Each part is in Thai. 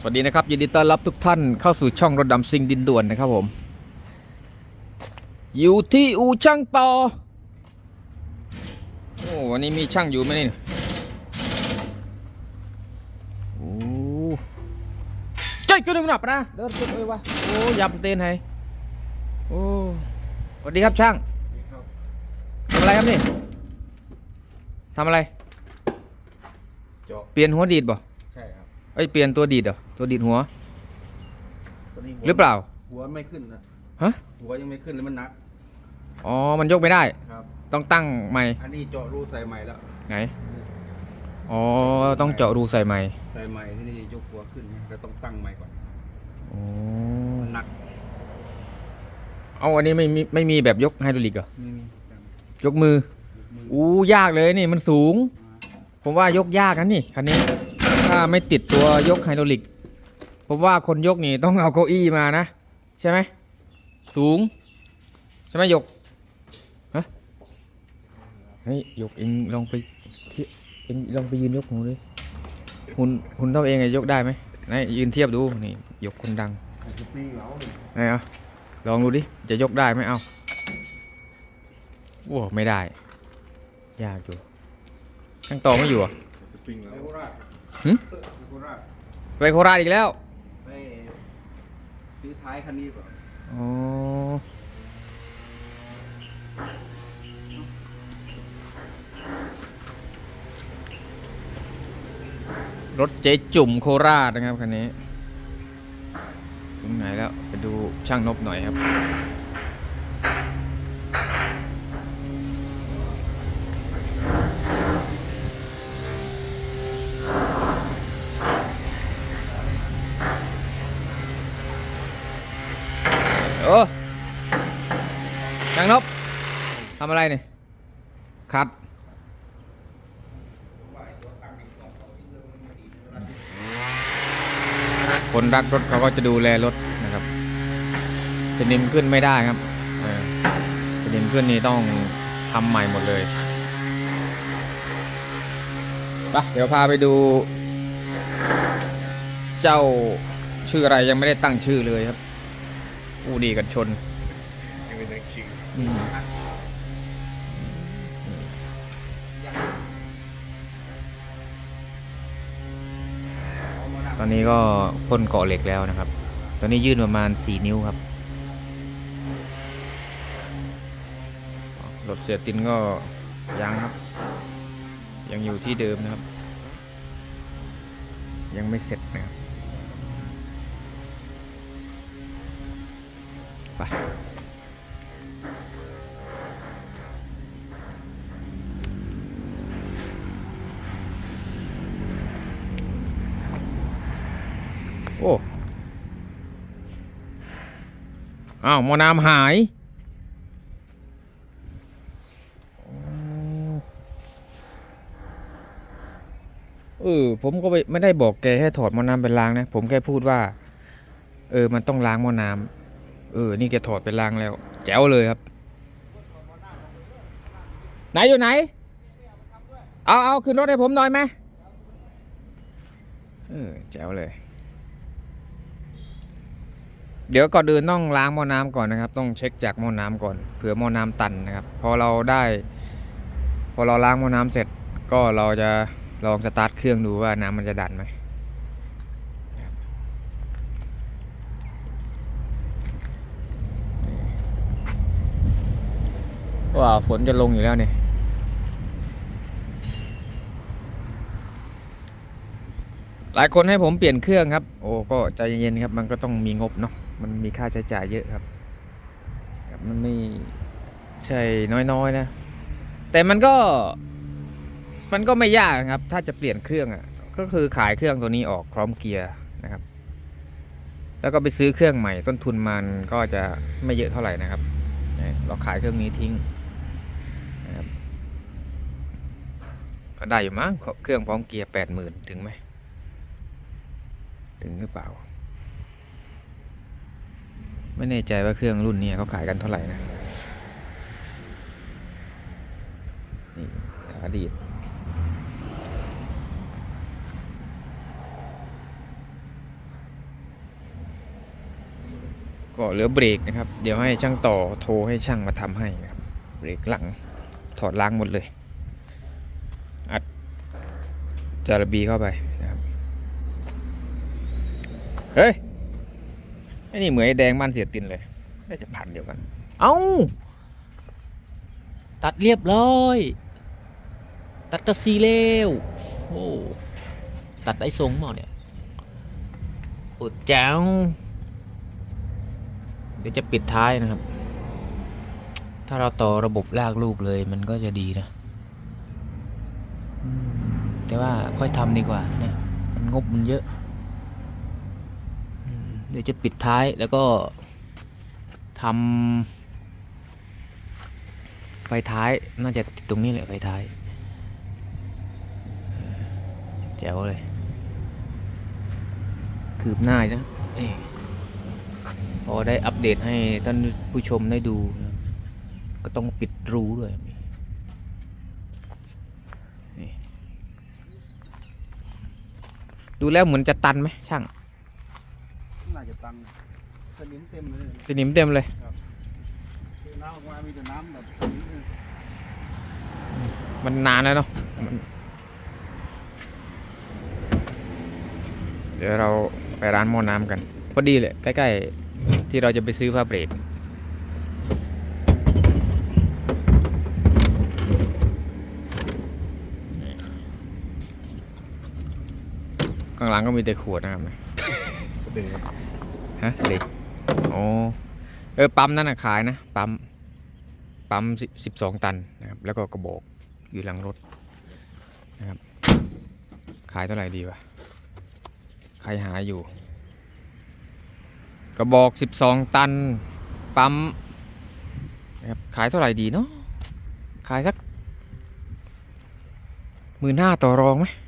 สวัสดีนะครับยินดีต้อนรับทุกท่านเข้าสู่ช่องรถดำซิงดินด่วนนะครับผม อยู่ที่อู่ช่างต่อ โอ้วันนี้มีช่างอยู่ไหมนี่โอ้เจ้ยกูนึกหนับนะเดินขึ้นเลยวะโอ้ยำเต้นให้โอ้สวัสดีครับช่างทำอะไรครับนี่ทำอะไรเจาะเปลี่ยนหัวดีดบ่ใช่ครับเอ้ยเปลี่ยนตัวดีดเหรอตัวดีดหัวตอนนี้หัวหรือเปล่า หัวไม่ขึ้นนะฮะ หัวยังไม่ขึ้นเลยมันหนักอ๋อ มันยกไม่ได้ ครับ ต้องตั้งใหม่ อันนี้เจาะรูใส่ใหม่แล้วไงอ๋อ ต้องเจาะรูใส่ใหม่ใส่ใหม่ที่นี่ยกหัวขึ้นนะแล้วต้องตั้งใหม่ก่อนอ๋อมันหนักเอาอันนี้ไม่มีไม่มีแบบยกไฮดรอลิกเหรอ ไม่มียกมือ ยกมืออู้ยากเลยนี่มันสูง ผมว่ายกยากนะนี่คันนี้ถ้า ไม่ติดตัวยกไฮดรอลิกผมว่าคนยกนี่ต้องเอาเก้าอี้มานะ ใช่ไหมสูง ใช่ไหมยกฮะเฮ้ยยกเองลองไปที่เองลองไปยืนยกหูดิหุ่นหุ่นเท่าเองไงยกได้ไหมไหนยืนเทียบดูนี่ยกคนดังอาจจะปีเหลาเลยไหนเอาลองดูดิจะยกได้ไหมเอาโอ้ไม่ได้ ยากอยู่ช่างต่อไม่อยู่อะสปริงเหลาโคราชหึโคราชไปโคราชอีกแล้ว ไปซื้อท้ายคันนี้ก่อนอ๋อ รถเจ๊จุ่มโคราชนะครับคันนี้ ถึงไหนแล้ว ไปดูช่างนบหน่อยครับ โอ้ช่างนบทำอะไรเนี่ยคัดคนรักรถเขาก็จะดูแลรถนะครับสนิมขึ้นไม่ได้ครับสนิมขึ้นนี่ต้องทำใหม่หมดเลยไปเดี๋ยวพาไปดู เจ้าชื่ออะไรยังไม่ได้ตั้งชื่อเลยครับ อูดีกันชนยังเป็นนักชิงอืมตอนนี้ก็พ่นเกาะเหล็กแล้วนะครับ ตอนนี้ยื่นประมาณ 4 นิ้วครับรถเสียตินก็ยังครับ ยังอยู่ที่เดิมนะครับ ยังไม่เสร็จนะครับ ไปโอ้อ้าวมอน้ำหายเออผมก็ไม่ไม่ได้บอกแกให้ถอดมอน้ำไปล้างนะ ผมแค่พูดว่า เออ มันต้องล้างมอน้ำ เออ นี่แกถอดไปล้างแล้ว แจ๋วเลยครับ ไหนอยู่ไหน เอาเอาขึ้นรถให้ผมหน่อยไหมเออแจ๋วเลย เดี๋ยวก่อนอื่นต้องล้างหม้อน้ำก่อนนะครับ ต้องเช็คจากหม้อน้ำก่อนเผื่อหม้อน้ำตันนะครับ พอเราได้ พอเราล้างหม้อน้ำเสร็จ ก็เราจะลองสตาร์ทเครื่องดูว่าน้ำมันจะดันไหม ว้าฝนจะลงอยู่แล้วเนี่ยหลายคนให้ผมเปลี่ยนเครื่องครับ โอ้ก็ใจเย็นๆครับ มันก็ต้องมีงบเนาะมันมีค่าใช้จ่ายเยอะครับ มันไม่ใช่น้อยๆนะ แต่มันก็ มันก็ไม่ยากนะครับ ถ้าจะเปลี่ยนเครื่องอะ ก็คือขายเครื่องตัวนี้ออกพร้อมเกียร์นะครับ แล้วก็ไปซื้อเครื่องใหม่ ต้นทุนมันก็จะไม่เยอะเท่าไหร่นะครับ เราขายเครื่องนี้ทิ้งนะครับ ก็ได้อยู่มั้งเครื่องพร้อมเกียร์แปดหมื่นถึงไหม ถึงหรือเปล่า ไม่แน่ใจว่าเครื่องรุ่นนี้เขาขายกันเท่าไหร่นะ นี่ขาดีดก็เหลือเบรกนะครับ เดี๋ยวให้ช่างต่อโทรให้ช่างมาทำให้ครับ เบรกหลังถอดล้างหมดเลย อัด จาระบีเข้าไปนะครับเฮ้ยไอ้นี่เหมือนไอ้แดงบ้านเสียตินเลยน่าจะพันเดียวกัน เอ้าตัดเรียบร้อย ตัดกระซีเร็วโอ้ตัดได้ทรงเปล่าเนี่ยอุดแจ้วเดี๋ยวจะปิดท้ายนะครับ ถ้าเราต่อระบบลากลูกเลยมันก็จะดีนะ แต่ว่าค่อยทำดีกว่านะมันงบมันเยอะ เดี๋ยวจะปิดท้ายแล้วก็ทำไฟท้ายน่าจะติดตรงนี้แหละไฟท้ายแจ๋วเลย คืบหน้านะพอได้อัปเดตให้ท่านผู้ชมได้ดูนะก็ต้องปิดรูด้วยนี่ ดูแล้วเหมือนจะตันไหมช่าง น่าจะตันสนิมเต็มเลย สนิมเต็มเลยคือน้ำออกมามีแต่น้ำแบบสนิมเลยมันนานแล้วเนาะมันเดี๋ยวเราไปร้านหม้อน้ำกัน พอดีเลยใกล้ ๆ ที่เราจะไปซื้อผ้าเบรก ข้างหลังก็มีแต่ขวดนะครับสเปรย์ฮะสิโอ้เออปั๊มนั่นน่ะขายนะปั๊มปั๊มสิบสองตันนะครับแล้วก็กระบอกอยู่หลังรถนะครับขายเท่าไหร่ดีวะใครหาอยู่ กระบอกสิบสองตันปั๊มนะครับขายเท่าไหร่ดีเนาะขายสักหมื่นห้าต่อรองไหมเนาะ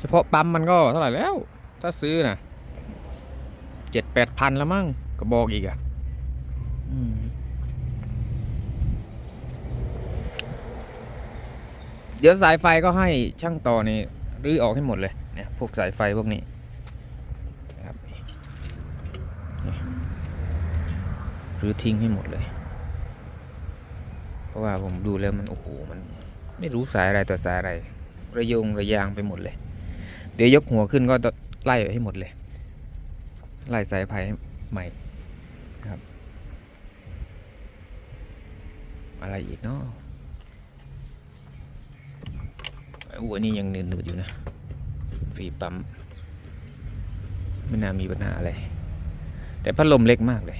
เฉพาะปั๊มมันก็เท่าไหร่แล้ว ถ้าซื้อนะเจ็ดแปดพันแล้วมั้งกระบอกอีกอะอืมเดี๋ยวสายไฟก็ให้ช่างต่อนี่รื้อออกให้หมดเลยเนี่ยพวกสายไฟพวกนี้ครับรื้อทิ้งให้หมดเลย เพราะว่าผมดูแล้วมันโอ้โหมัน ไม่รู้สายอะไรต่อสายอะไร ระยงระยางไปหมดเลย เดี๋ยวยกหัวขึ้นก็จะไล่ให้หมดเลย ไล่สายไฟใหใหม่นะครับ อะไรอีกเนาะอู้อันนี้ยังหนืดๆอยู่นะฟีปั๊มไม่น่ามีปัญหาอะไร แต่พัดลมเล็กมากเลย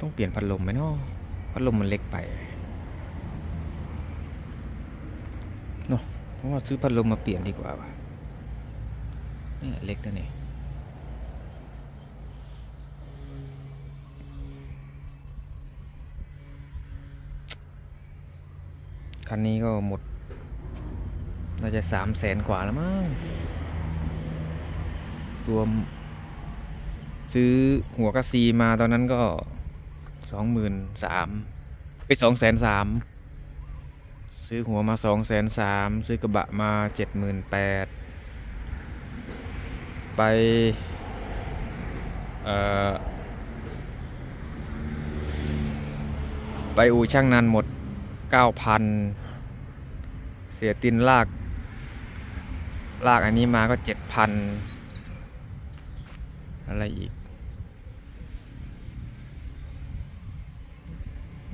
ต้องเปลี่ยนพัดลมไหมเนาะพัดลมมันเล็กไปเนาะเพราะว่าซื้อพัดลมมาเปลี่ยนดีกว่าว่ะเนี่ยเล็กนะเนี่ยคันนี้ก็หมด น่าจะสามแสนกว่าแล้วมั้ง รวม ซื้อหัวกระซีมาตอนนั้นก็สองหมื่นสามไปสองแสนสาม ซื้อหัวมาสองแสนสามซื้อกระบะมาเจ็ดหมื่นแปดไปเอ่อไปอู่ช่างนันหมดเก้าพันเสียตินลาก ลากอันนี้มาก็เจ็ดพันอะไรอีก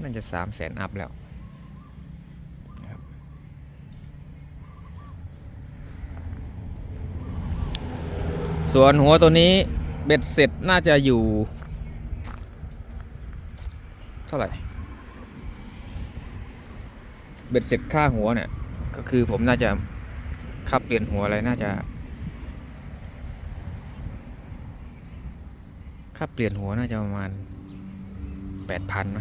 น่าจะสามแสนอัพแล้วนะครับ ส่วนหัวตัวนี้เบ็ดเสร็จน่าจะอยู่ เท่าไหร่ เบ็ดเสร็จค่าหัวเนี่ย ก็คือผมน่าจะค่าเปลี่ยนหัวอะไรน่าจะ ค่าเปลี่ยนหัวน่าจะประมาณแปดพันไหม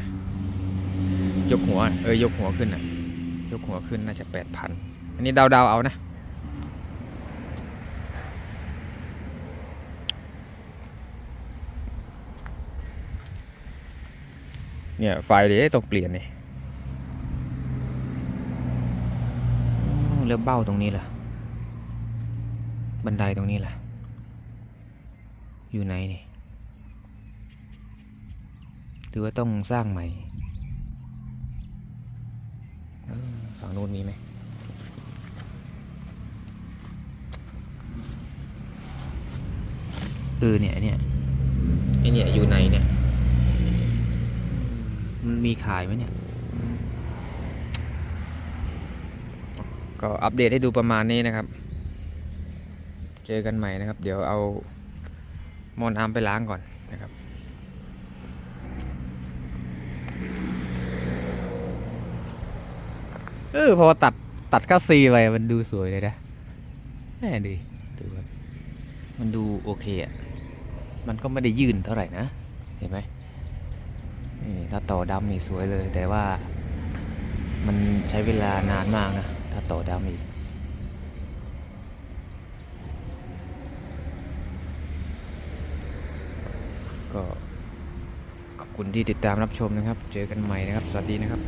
ยกหัว เออยกหัวขึ้นอะยกหัวขึ้นน่าจะแปดพันอันนี้เดาๆเอานะ เนี่ยไฟเดี๋ยวต้องเปลี่ยนนี่แล้วเบ้าตรงนี้ล่ะ บันไดตรงนี้ล่ะ อยู่ไหนนี่หรือว่าต้องสร้างใหม่ฝั่งนู้นมีไหมเออเนี่ยเนี่ยไอเนี่ยอยู่ในเนี่ย มันมีขายไหมเนี่ย ก็อัปเดตให้ดูประมาณนี้นะครับ เจอกันใหม่นะครับ เดี๋ยวเอามอนอาร์มไปล้างก่อนนะครับเออพอตัดตัดก้าซีไปมันดูสวยเลยนะแน่ดีดูมันดูโอเคอะ มันก็ไม่ได้ยื่นเท่าไหร่นะ เห็นไหม นี่ถ้าต่อดำนี่สวยเลย แต่ว่ามันใช้เวลานานมากนะ ถ้าต่อดำอีกก็ขอบคุณที่ติดตามรับชมนะครับ เจอกันใหม่นะครับ สวัสดีนะครับ